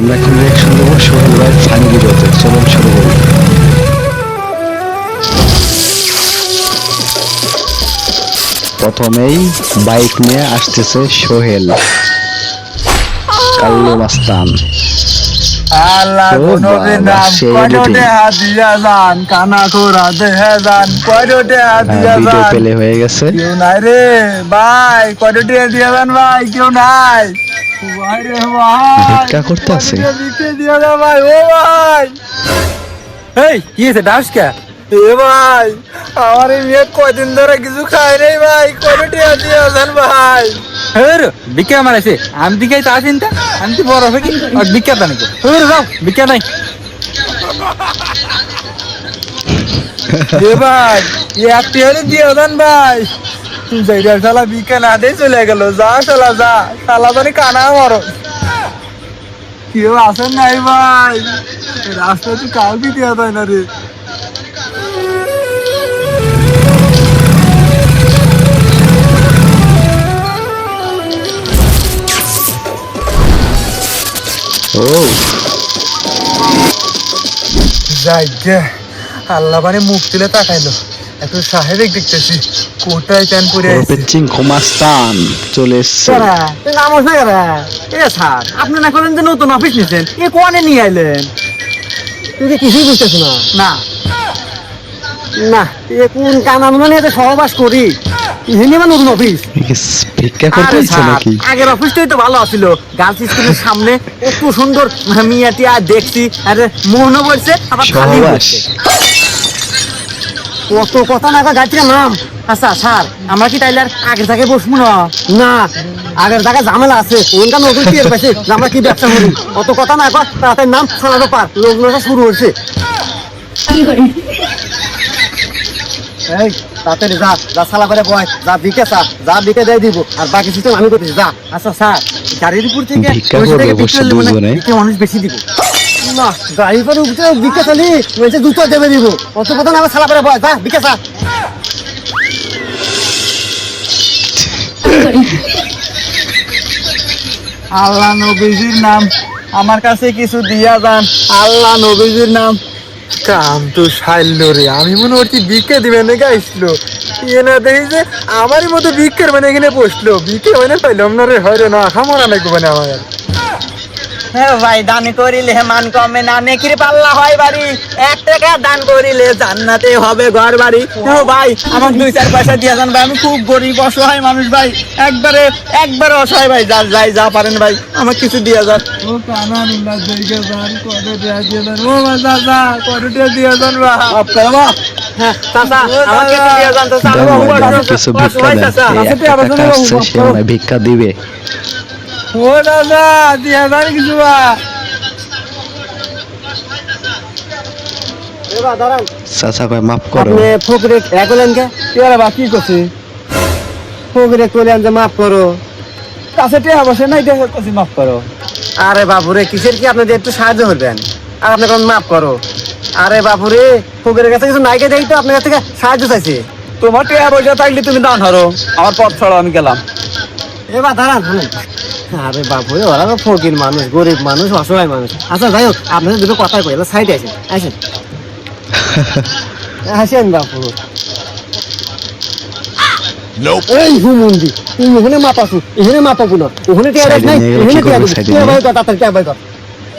আমরা এখন রিয়াকশন দেবো ভাইয়ের ফানি ভিডিওতে চলুন শুরু করি। প্রথমেই বাইক নিয়ে আসতেছে সোহেল। কাল্লু মাস্তান। আল্লাহ কোনদিন কয়টোটে যান কানা খোরা দেহে যান পেলে হয়ে গেছে। কেউ নাই রে ভাই কয়টোটে হাতিয়া যান ভাই কেউ নাই। ভিক্ষা করতে আছে? দিয়া এই কি হয়েছে ডাস কে? এ ভাই আমার এই মেয়ে কয়দিন ধরে কিছু খাই নাই ভাই কয়টোটে হাতিয়া যান ভাই? হের বিকে আমার আছে আমি দিকে তো আসেন তা? আমি তো বড় হয়ে আর বিকে তো নাকি হের যাও বিকে নাই এ ভাই একটি হলে দিয়ে দেন ভাই। যাইরা শালা বিকে না দিয়ে চলে গেল। যা শালা যা। শালা ধরে কানা মরো। কেউ আসেন নাই ভাই। রাস্তা তো কাউকে দেওয়া যায় না রে। যাই আল্লাহ মানে মুখ তুলে তাকাইলো। একটু সাহেব দেখতেছি। কোটায় চিঙ্কু মাস্তান চলে এসছে। নাম আছে কারা এ স্যার আপনি না করেন যে নতুন অফিস নিছেন এ কোয়ানে নিয়ে আইলেন? তুই যে কিছুই বুঝতেছ না। না। না এ কোন কানান মানে এতে সহবাস করি ইহেনি আমার নতুন অফিস? ভিক্ষা করতে স্যার, নাকি? আগের অফিসটাই তো ভালো ছিল গার্লস স্কুলের সামনে কত সুন্দর মিয়াটি আর দেখছি আরে মোহনও বলছে আবার খালি বলছে কত কথা না নাম। আচ্ছা স্যার আমরা কি তাইলে আর আগের জায়গায় বসবো না? না আগের জায়গায় ঝামেলা আছে। ওনটা নতুন টিয়ার পাইছে আমরা কি ব্যবসা করি? অত কথা না কয় তাদের নাম শোনাতে পার। লোক শুরু হয়েছে। এই তাড়াতাড়ি যা যা সালা করে বয় যা বিকে চা যা বিকে দেয় দিব আর বাকি সিস্টেম আমি করতেছি যা। আচ্ছা স্যার গাড়ির উপর থেকে মানুষ বেশি দিব। না। গাড়ি করে উঠে বিকে চালি বলছে জুতো দেবে দিব অত কথা না আমার সালা করে বয় যা বিকে চা আল্লাহ নবীজির নাম আমার কাছে কিছু দিয়া যান। আল্লাহ নবীজির নাম। কাম তো সাইল রে আমি মনে করছি বিকে দিবেন নাকি আসলো ইয়ে না দেখি যে আমারই মতো ভিক্ষের মানে এখানে বসল। বিকে মানে পাইলাম না রে হয় রে না খামরা নাকি মানে আমার। ভাই দান করিলে মান কমে না নেকির পাল্লা হয় বাড়ি। এক টাকা দান করিলে জান্নাতে হবে ঘর বাড়ি। ও ভাই আমার দুই চার পয়সা দিয়ে যান ভাই আমি খুব গরিব অসহায় মানুষ ভাই। একবারে একবারে অসহায় ভাই যা যাই যা পারেন ভাই আমার কিছু দিয়ে যান। ও কানা কত দিয়ে ও মা দাদা কত দিয়ে। হ্যাঁ ভাই, কাছে ভিক্ষা দিবে। ও দাদা দিয়া যান কিছু দাঁড়ান। চাচা কয় মাফ করো। আপনি ফকরে একলেন কে? এরা বা কি করছে? ফকরে কইলেন যে মাফ করো। কাছে টেহা বসে নাই দেখা করছি মাফ করো। আরে বাবুরে কিসের কি আপনাদের একটু সাহায্য করবেন? আর আপনি কোন মাফ করো। আরে বাবুরে ফকরের কাছে কিছু নাইকে দেই তো আপনার কাছ থেকে সাহায্য চাইছে। তোমার টেয়া পয়সা থাকলে তুমি দান হারো। আমার পথ ছাড়ো আমি গেলাম। এবার দাঁড়ান আরে বাবুরে ওরা তো ফকির মানুষ গরিব মানুষ অসহায় মানুষ। আচ্ছা যাই হোক আপনাদের দুটো কথা কই সাইডে আসেন আসেন। আসেন বাবু এই হুমুন্দি তুমি ওখানে মাপাছু এখানে মাপাবো না ওখানে টিয়া নাই নিয়ে এখানে টিয়া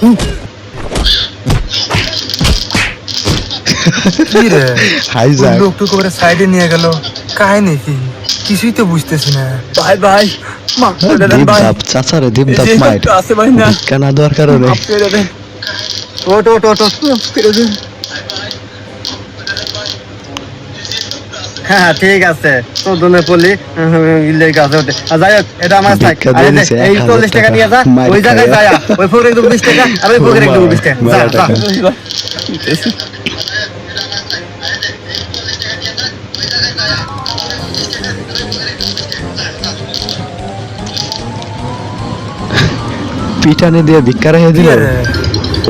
কি রে? হাই করে সাইডে নিয়ে গেল কাহিনী কি? কিছুই তো বুঝতেছি না। ভাই ভাই মাফ করে দেন দীপ ভাই। দাপ চাচারে দীপ দাপ এই যে মাইর। একটু আছে ভাই না। ভিক্ষা না দেওয়ার কারণে মাফ করে দেন। ওট ওট ওট ওট মাফ হ্যাঁ ঠিক আছে। গাছে ওঠে। যাই হোক এটা আমার থাক এই চল্লিশ টাকা। নিয়ে যা ওই জায়গায়। যায় ওই ফোরে দেবো বিশ টাকা আর ওই ফোরে দেবো বিশ টাকা। পিটানে দিয়ে ভিক্ষা রেখে দিল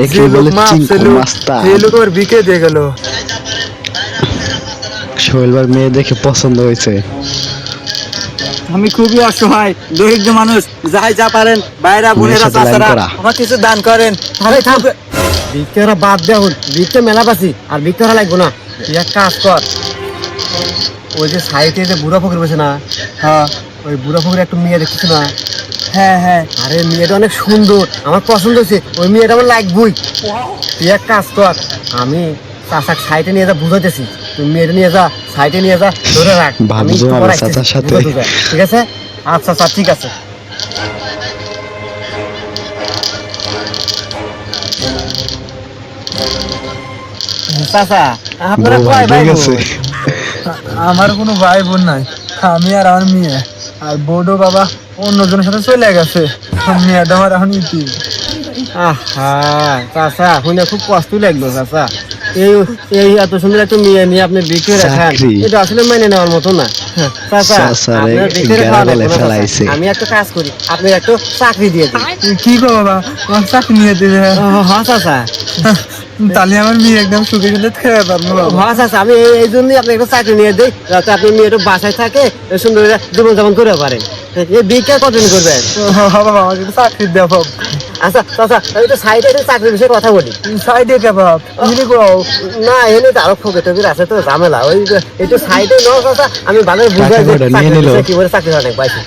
একে বলে ছিল, মাস্তা? সেই লোক ওর বিকে দিয়ে গেল। ভাই মেয়ে দেখে পছন্দ হয়েছে। আমি খুবই অসহায় দরিদ্র মানুষ যাই যা পারেন বাইরা বোনেরা সাথে চাচারা আমার কিছু দান করেন আরে থাম ভিক্ষারা বাদ ভিক্ষা মেলা পাচ্ছি আর ভিক্ষারা লাগবো না। তুই এক কাজ কর ওই যে সাইডে যে বুড়া ফকির বসে না হ্যাঁ। ওই বুড়া ফকির একটু মেয়ে দেখছিস না হ্যাঁ হ্যাঁ। আরে মেয়েটা অনেক সুন্দর। আমার পছন্দ হয়েছে। ওই মেয়েটা আমার লাগবই। তুই এক কাজ কর আমি সাইডে নিয়ে যা বুঝাইতেছি। তুই মেয়েটা নিয়ে যা সাইডে নিয়ে যা ধরে রাখ। আমি সাথে। ঠিক আছে? আচ্ছা আচ্ছা ঠিক আছে। চাচা আপনারা কয় ভাই? আমার কোনো ভাই বোন নাই। আমি আর আমার মেয়ে। আর বোর্ডও বাবা অন্যজনের সাথে চলে গেছে। মেয়েটা আমার এখন ইতি। আহা চাচা শুনে খুব কষ্ট লাগল চাচা। এই এই এত সুন্দর একটা মেয়ে নিয়ে আপনি বিক্রি রাখান। এটা আসলে মেনে নেওয়ার মতো না। ফেলাইছে। আমি একটা কাজ করি আপনি একটু চাকরি দিয়ে দিন। কি বাবা? চাকরি নিয়ে দিবে হ্যাঁ চাচা। তাহলে আমার মেয়ে একদম সুখে গেলে খেয়ে পারব হ্যাঁ আমি এই- জন্যই আপনি একটা চাকরি নিয়ে দিই যাতে আপনি মেয়ে একটু বাসায় থাকে সুন্দর করে জীবনযাপন করে পারেন এই বিক্রি কতদিন করবেন হ্যাঁ বাবা আমাকে চাকরি দেও বাবা আচ্ছা আমি তো সাইডে একটু চাকরির বিষয়ে কথা বলি। সাইডে কে বাপ ইনি গো না এনে তো আরও ফোকে টবির আছে তো ঝামেলা। ওই একটু সাইডে নাও চাচা আমি ভালো বুঝাই কি করে চাকরি অনেক পাইছি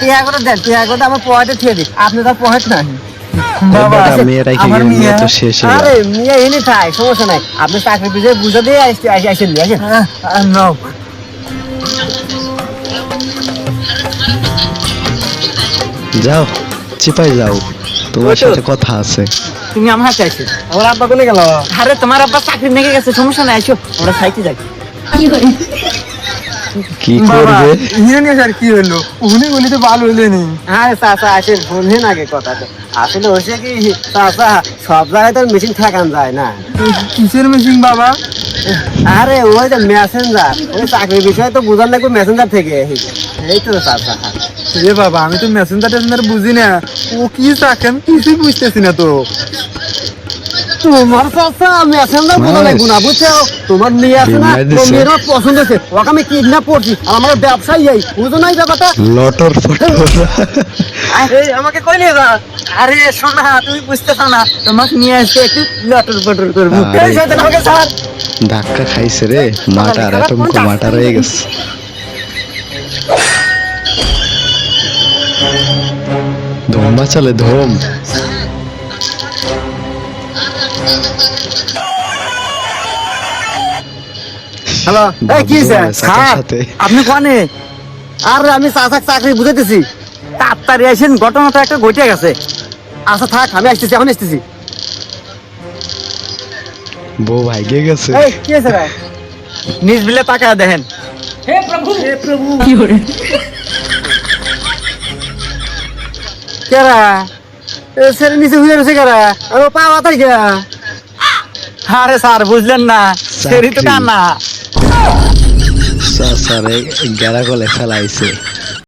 টিয়া করে দেন টিয়া করে আমার পয়েন্টে থিয়ে দিই আপনি তো পয়েন্ট নাই। বাবা বেটা, মেয়েটাই গেলে তো শেষ আরে মিয়া এনে থাই সমস্যা নাই। আপনি চাকরির বিষয়ে বুঝা দিয়ে আসতে আসেন আসেন। আহ, আহ, নাও যাও চিপাই যাও। তোমার তো। সাথে কথা আছে। তুমি আমার হাতে আছো আমার আব্বা কোনে গেল? আরে তোমার আব্বা চাকরি নিয়ে গেছে সমস্যা নাই আছো আমরা সাইতে যাই। কি বাবা করবে? ইয়ে নিয়ে আর কি হলো? উনি বলি তো ভালো হইলে নেই। আরে চাচা আসেন শুনলেন আগে কথাটা। আসলে হয়েছে কি চাচা সব জায়গায় তো মেশিন ঠেকান যায় না। কিসের মেশিন বাবা? আরে ওই যে মেসেঞ্জার ওই চাকরির বিষয়ে তো বুঝার লাগবে মেসেঞ্জার থেকে। এই তো চাচা। এ বাবা আমি তো মেসেঞ্জার টেসেঞ্জার বুঝি না। ও কি চাকরি আমি কিছুই বুঝতেছি না তো। তোমার চাচা মেসেঞ্জার বোঝা। লাগবে না বুঝছ তোমার মেয়ে আছে না তোমার মেয়ের পছন্দ ওকে আমি কিডন্যাপ করছি আর আমার ব্যবসায়ী এই। বুঝো না এই ব্যাপারটা? লটর ফটর। এই আমাকে কই নিয়ে যা আরে শোনা তুমি বুঝতেছো না তোমাকে নিয়ে আসছে একটু লটর পটর করব। ধাক্কা খাইছে রে মাটার মাটার হয়ে গেছে। ধুম্বা চলে ধুম। হ্যালো এই কি স্যার আপনি কোনে? আরে আমি চাচাক চাকরি বুঝাইতেছি। তাড়াতাড়ি আসেন ঘটনাটা একটা ঘটে গেছে। আচ্ছা থাক আমি আসতেছি এখন আসতেছি। বউ ভাইগে গেছে। এই কি আছে রে নিজ বিলে টাকা দেখেন। কেরা? এ সেরে নিচে হুয়ে রয়েছে কেরা? আমি পাওয়া তাই কে আরে স্যার বুঝলেন না। সেরি তো না? স্যার স্যার গেরা গলে ফেলাইছে।